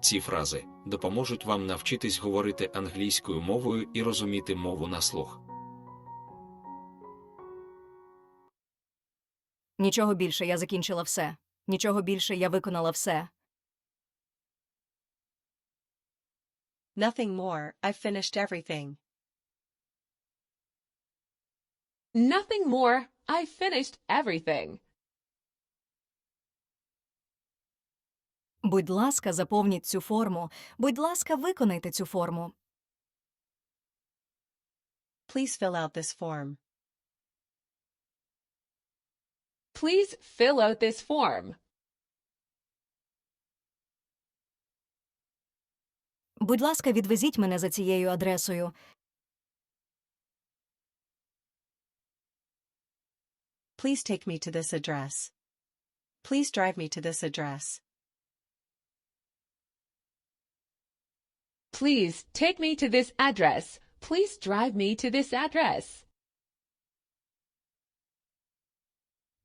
Ці фрази допоможуть вам навчитись говорити англійською мовою і розуміти мову на слух. Нічого більше я закінчила все. Нічого більше я виконала все. Nothing more, I've finished everything. Nothing more. I finished everything. Будь ласка, заповніть цю форму. Будь ласка, виконайте цю форму. Please fill out this form. Please fill out this form. Будь ласка, відвезіть мене за цією адресою. Please take me to this address. Please drive me to this address. Please take me to this address. Please drive me to this address.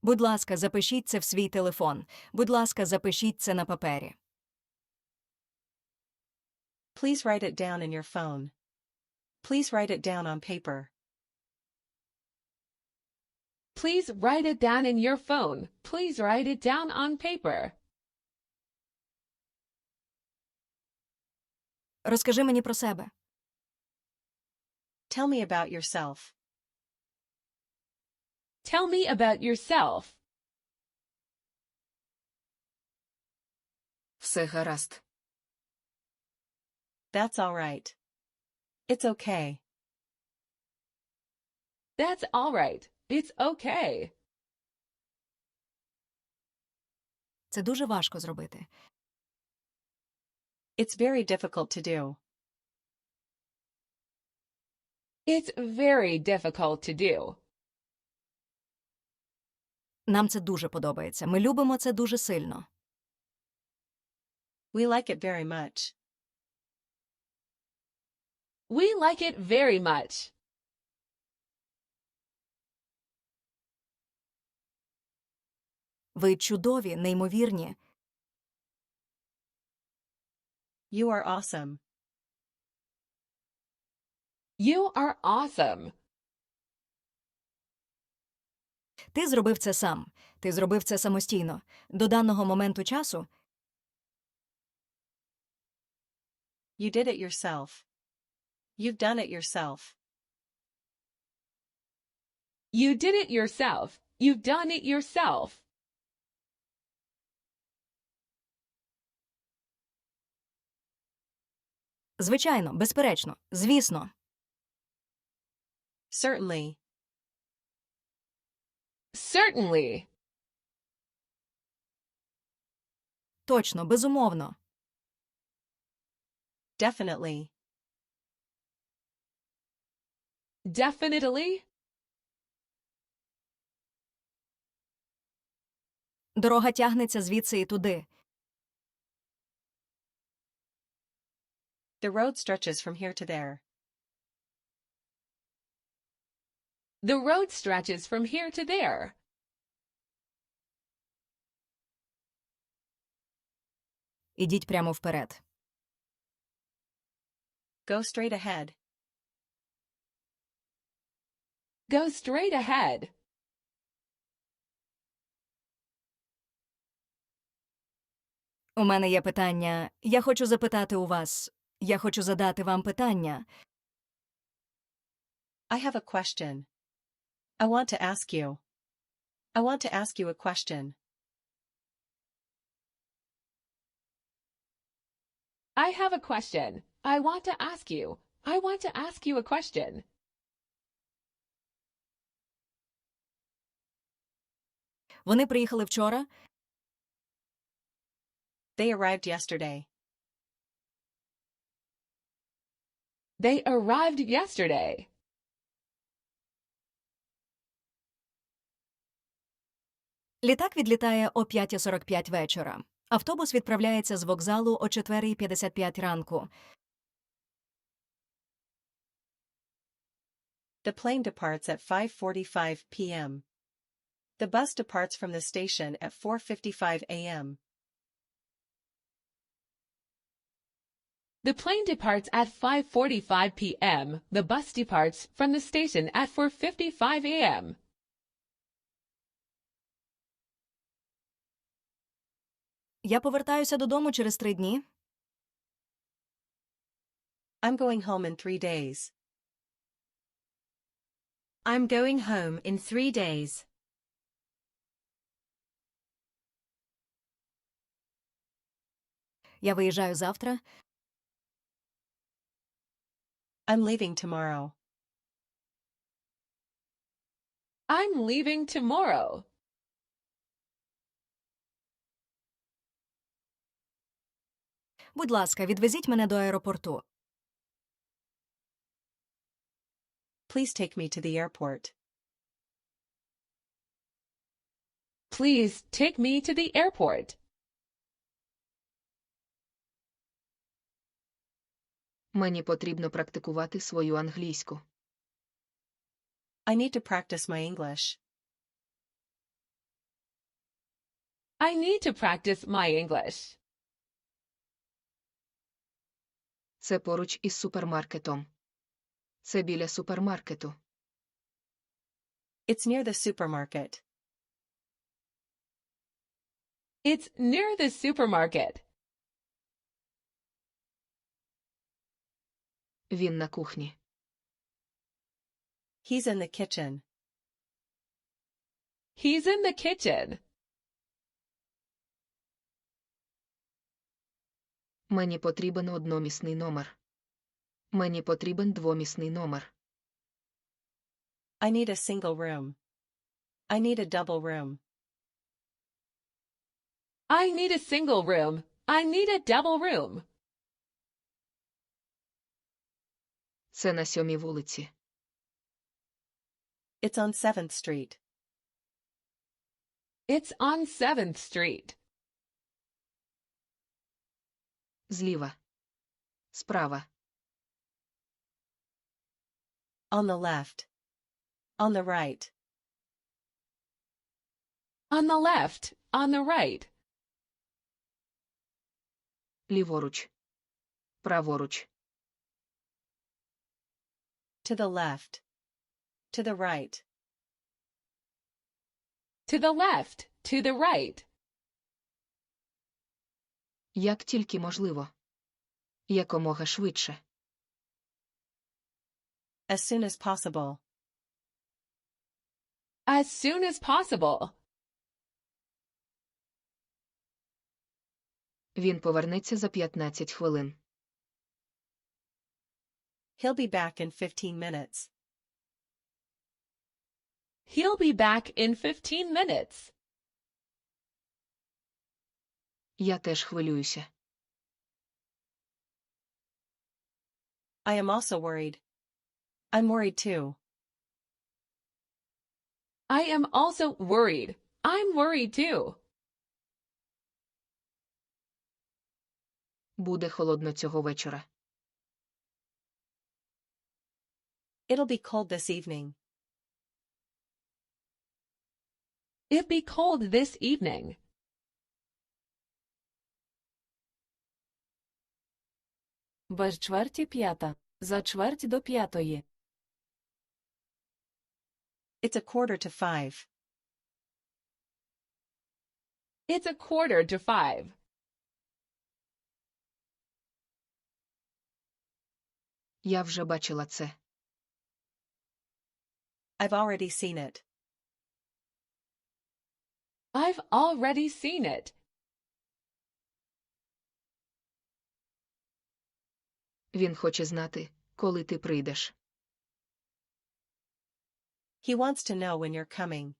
Будь ласка, запишіть це в свій телефон. Будь ласка, запишіть це на папері. Please write it down in your phone. Please write it down on paper. Please write it down in your phone. Please write it down on paper. Розкажи мені про себе. Tell me about yourself. Tell me about yourself. Все гаразд. That's all right. It's okay. That's all right. It's okay. Це дуже важко зробити. It's very difficult to do. It's very difficult to do. Нам це дуже подобається. Ми любимо це дуже сильно. We like it very much. We like it very much. Ви чудові, неймовірні. You are awesome. You are awesome. Ти зробив це сам. Ти зробив це самостійно. До даного моменту часу You did it yourself. You've done it yourself. You did it yourself. You've done it yourself. Звичайно, безперечно, звісно. Certainly. Certainly. Точно, безумовно. Definitely. Definitely. Дорога тягнеться звідси і туди. The road stretches from here to there. The road stretches from here to there. Ідіть прямо вперед. Go straight ahead. Go straight ahead. У мене є питання. Я хочу запитати у вас. Я хочу задати вам питання. I have a question. I want to ask you. I want to ask you a question. I have a question. I want to ask you. I want to ask you a question. Вони приїхали вчора. They arrived yesterday. They arrived yesterday. Літак відлітає о 5.45 вечора. Автобус відправляється з вокзалу о 4.55 ранку. The plane departs at 5:45 p.m. The bus departs from the station at 4:55 a.m. The plane departs at 5:45 p.m. The bus departs from the station at 4:55 a.m. Я повертаюся додому через три дні. I'm going home in three days. I'm going home in three days. Я виїжджаю завтра. I'm leaving tomorrow. I'm leaving tomorrow. Будь ласка, відвезіть мене до аеропорту. Please take me to the airport. Please take me to the airport. Мені потрібно практикувати свою англійську. I need to practice my English. I need to practice my English. Це поруч із супермаркетом. Це біля супермаркету. It's near the supermarket. It's near the supermarket. Він на кухні. He's in the kitchen. He's in the kitchen. Мені потрібен одномісний номер. Мені потрібен двомісний номер. I need a single room. I need a double room. I need a single room. I need a double room. Це на сьомій вулиці. It's on 7th Street. It's on 7th Street. Зліва. Справа. On the left. On the right. On the left. On the right. Ліворуч. Праворуч. To the left. To the right. To the left. To the right. Як тільки можливо. Якомога швидше. As soon as possible. As soon as possible. Він повернеться за 15 хвилин. He'll be back in 15 minutes. He'll be back in 15 minutes. Я теж хвилююся. I am also worried. I'm worried too. I am also worried. I'm worried too. Буде холодно цього вечора. It'll be cold this evening. It'll be cold this evening. Без чверті п'ята. За чверть до п'ятої. It's a quarter to five. It's a quarter to five. Я вже бачила це. I've already seen it. I've already seen it. Він хоче знати, коли ти прийдеш. He wants to know when you're coming.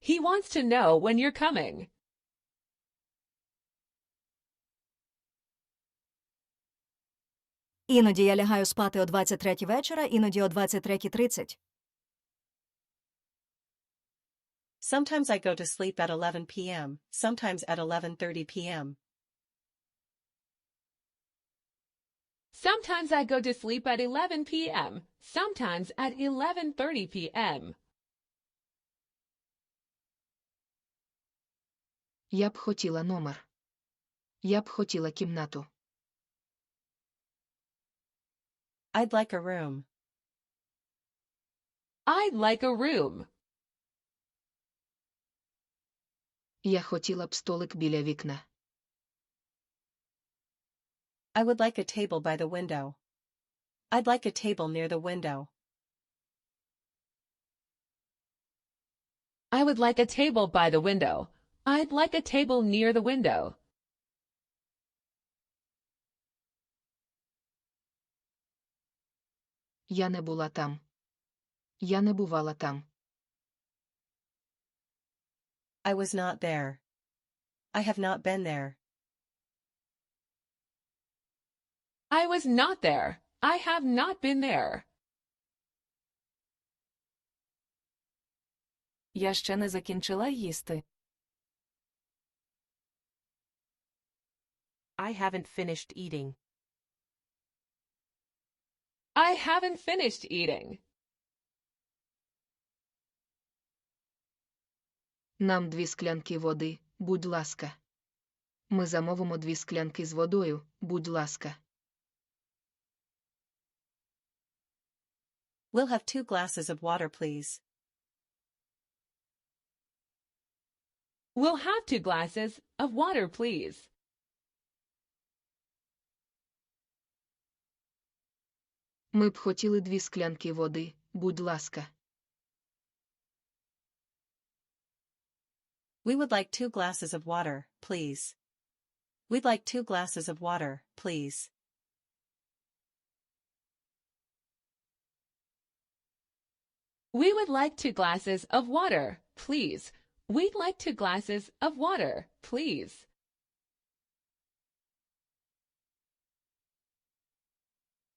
He wants to know when you're coming. Іноді я лягаю спати о 23 вечора, іноді о 23.30. Sometimes I go to sleep at 11 p.m., sometimes at 11:30 p.m. Sometimes I go to sleep at 11 p.m., sometimes at 11:30 p.m. Я б хотіла номер. Я б хотіла кімнату. I'd like a room. I'd like a room. Я хотіла б столик біля вікна. I would like a table by the window. I'd like a table near the window. I would like a table by the window. I'd like a table near the window. Я не була там. Я не бувала там. I was not there. I have not been there. I was not there. I have not been there. Я ще не закінчила їсти. I haven't finished eating. I haven't finished eating. Нам дві склянки води, будь ласка. Ми замовимо дві склянки з водою, будь ласка. We'll have two glasses of water, please. We'll have two glasses of water, please. Ми б хотіли дві склянки води, будь ласка. We would like two glasses of water, please. We'd like two glasses of water, please. We would like two glasses of water, please. We'd like two glasses of water, please.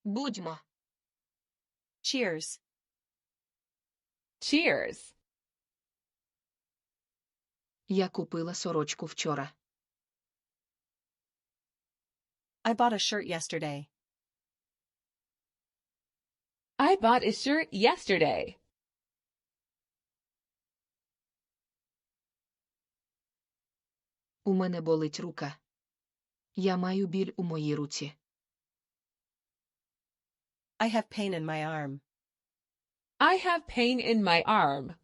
Будьмо. Cheers. Cheers. Я купила сорочку вчора. I bought a shirt yesterday. I bought a shirt yesterday. У мене болить рука. Я маю біль у моїй руці. I have pain in my arm. I have pain in my arm.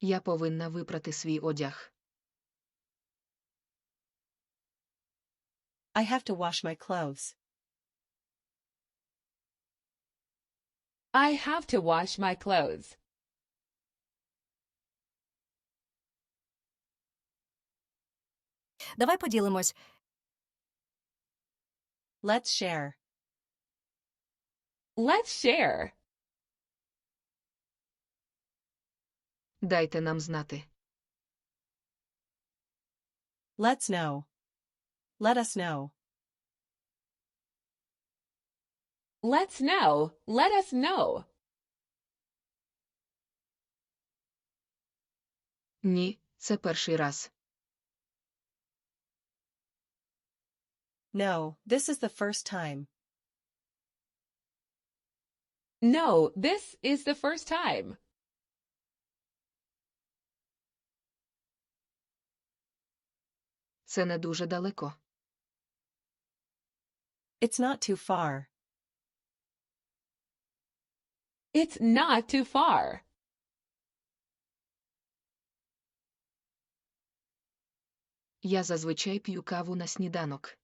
Я повинна випрати свій одяг. I have to wash my clothes. I have to wash my clothes. Давай поділимось. Let's share. Let's share. Дайте нам знати. Let's know. Let us know. Let's know. Let us know. Ні, це перший раз. No, this is the first time. No, this is the first time. Це не дуже далеко. It's not too far. It's not too far. Я зазвичай п'ю каву на сніданок.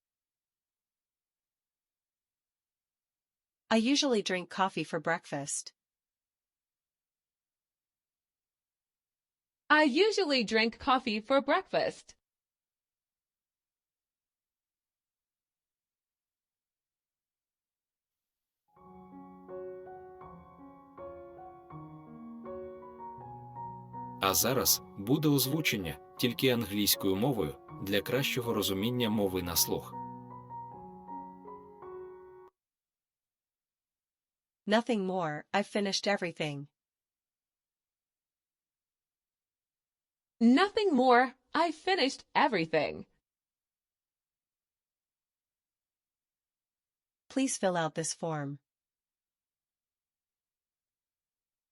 I usually drink coffee for breakfast. I usually drink coffee for breakfast. А зараз буде озвучення тільки англійською мовою для кращого розуміння мови на слух. Nothing more, I've finished everything. Nothing more. I've finished everything. Please fill out this form.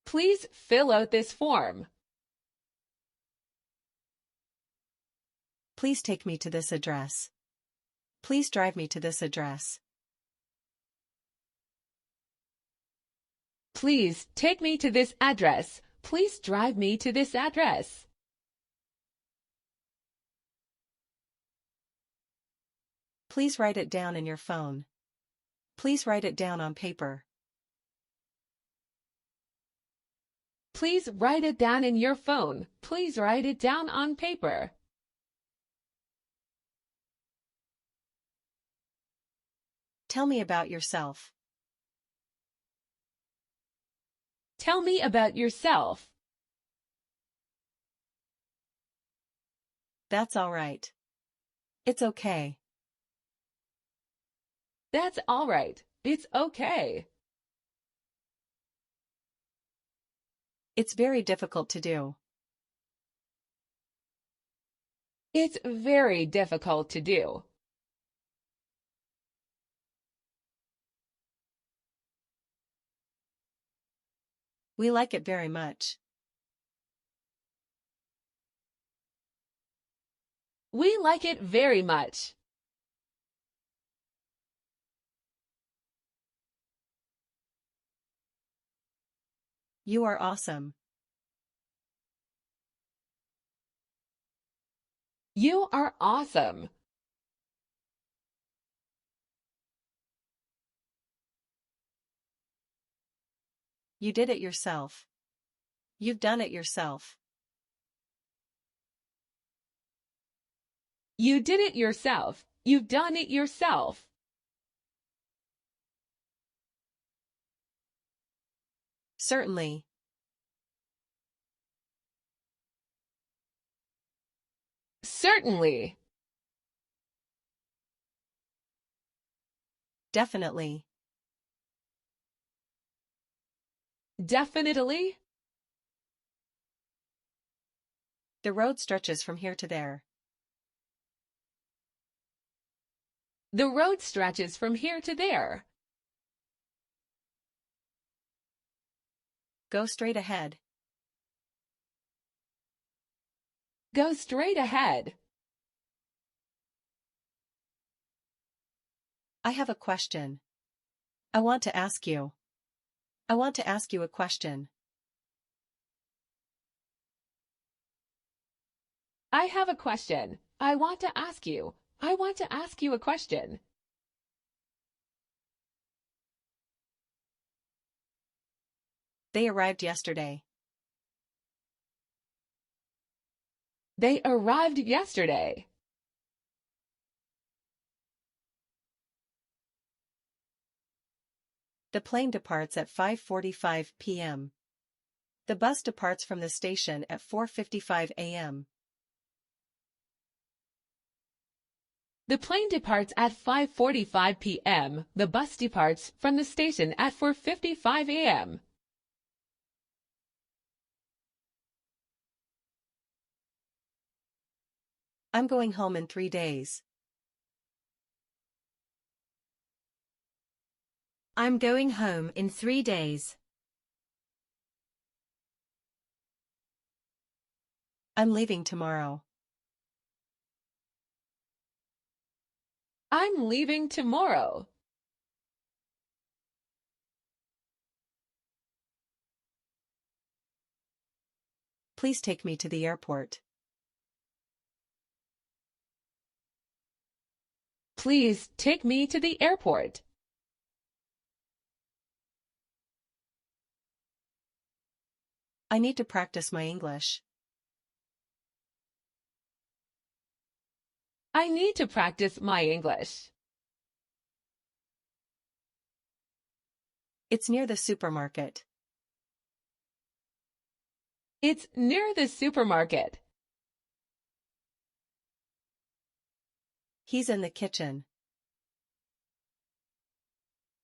Please fill out this form. Please take me to this address. Please drive me to this address. Please take me to this address. Please drive me to this address. Please write it down in your phone. Please write it down on paper. Please write it down in your phone. Please write it down on paper. Tell me about yourself. Tell me about yourself. That's all right. It's okay. That's all right. It's okay. It's very difficult to do. It's very difficult to do. We like it very much. We like it very much. You are awesome. You are awesome. You did it yourself. You've done it yourself. You did it yourself. You've done it yourself. Certainly. Certainly. Definitely. Definitely. The road stretches from here to there. The road stretches from here to there. Go straight ahead. Go straight ahead. I have a question. I want to ask you. I want to ask you a question. I have a question. I want to ask you. I want to ask you a question. They arrived yesterday. They arrived yesterday. The plane departs at 5:45 p.m. The bus departs from the station at 4:55 a.m. The plane departs at 5:45 p.m. The bus departs from the station at 4:55 a.m. I'm going home in 3 days. I'm going home in three days. I'm leaving tomorrow. I'm leaving tomorrow. Please take me to the airport. Please take me to the airport. I need to practice my English. I need to practice my English. It's near the supermarket. It's near the supermarket. He's in the kitchen.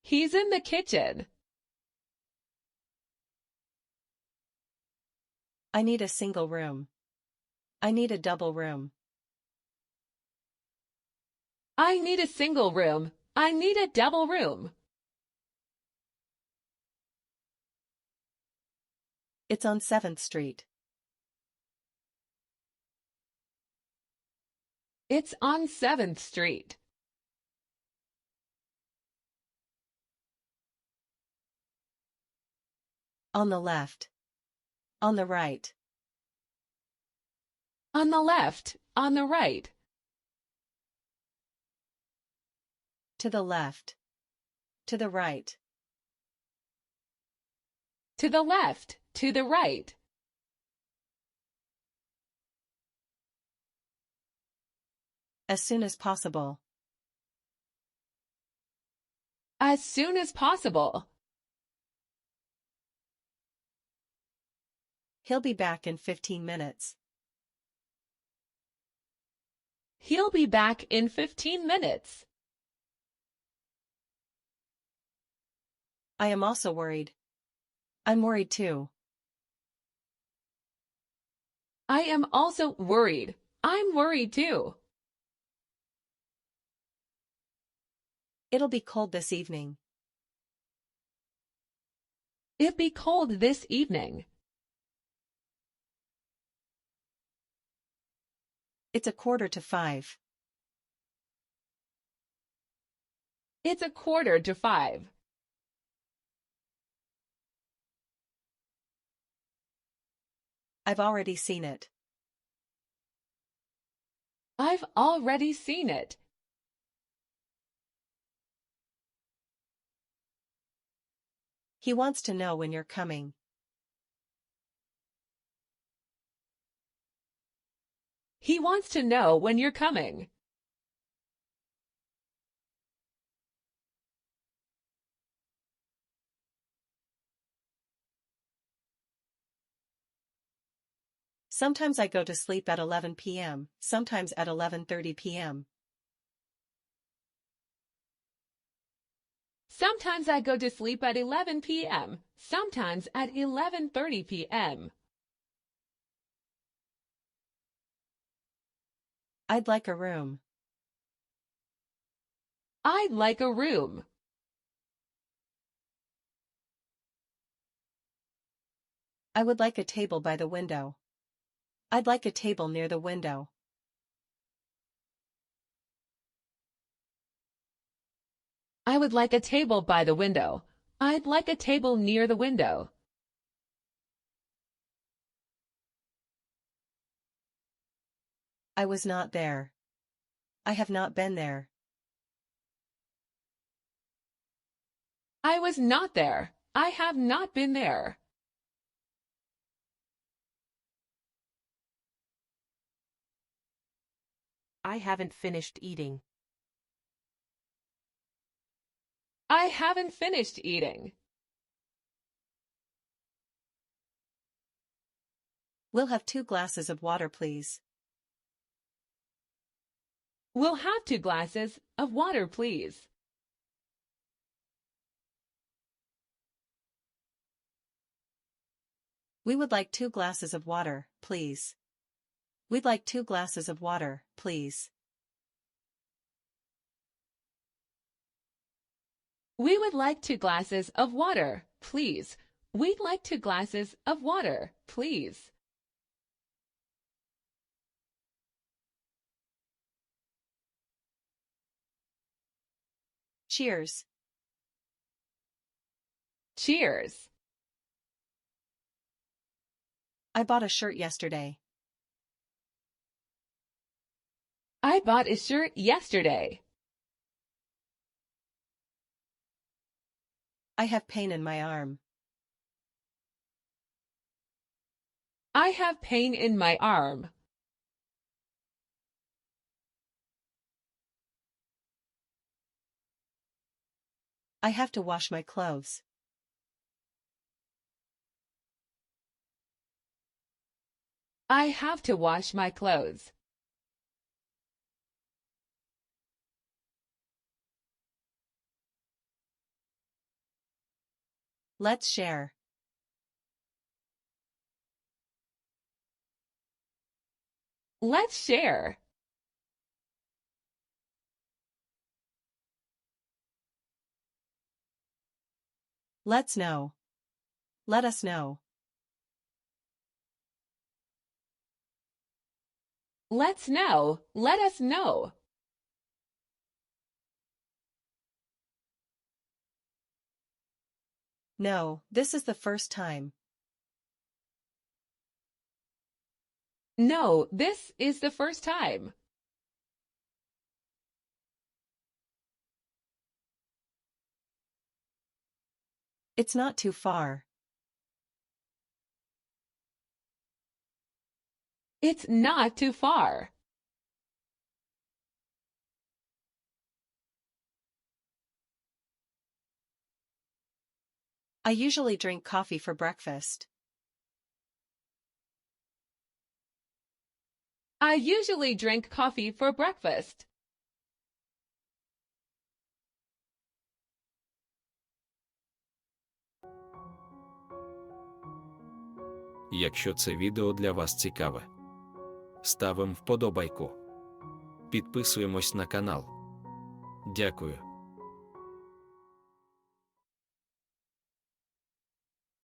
He's in the kitchen. I need a single room. I need a double room. I need a single room. I need a double room. It's on 7th Street. It's on 7th Street. On the left. On the right. On the left, on the right, To the left. To the right. to the left, to the right, As soon as possible. as soon as possible. He'll be back in 15 minutes. He'll be back in 15 minutes. I am also worried. I'm worried too. I am also worried. I'm worried too. It'll be cold this evening. It be cold this evening. It's a quarter to five. It's a quarter to five. I've already seen it. I've already seen it. He wants to know when you're coming. He wants to know when you're coming. Sometimes I go to sleep at 11 p.m., sometimes at 11:30 p.m. Sometimes I go to sleep at 11 p.m., sometimes at 11:30 p.m. I'd like a room. I'd like a room. I would like a table by the window. I'd like a table near the window. I would like a table by the window. I'd like a table near the window. I was not there. I have not been there. I was not there. I have not been there. I haven't finished eating. I haven't finished eating. We'll have two glasses of water, please. We'll have two glasses of water, please. We would like two glasses of water, please. We'd like two glasses of water, please. We would like two glasses of water, please. We'd like two glasses of water, please. Cheers. Cheers. I bought a shirt yesterday. I bought a shirt yesterday. I have pain in my arm. I have pain in my arm. I have to wash my clothes. I have to wash my clothes. Let's share. Let's share. Let's know. Let us know. Let's know. Let us know. No, this is the first time. No, this is the first time. It's not too far. It's not too far. I usually drink coffee for breakfast. I usually drink coffee for breakfast. Якщо це відео для вас цікаве, ставимо вподобайку. Підписуємось на канал. Дякую.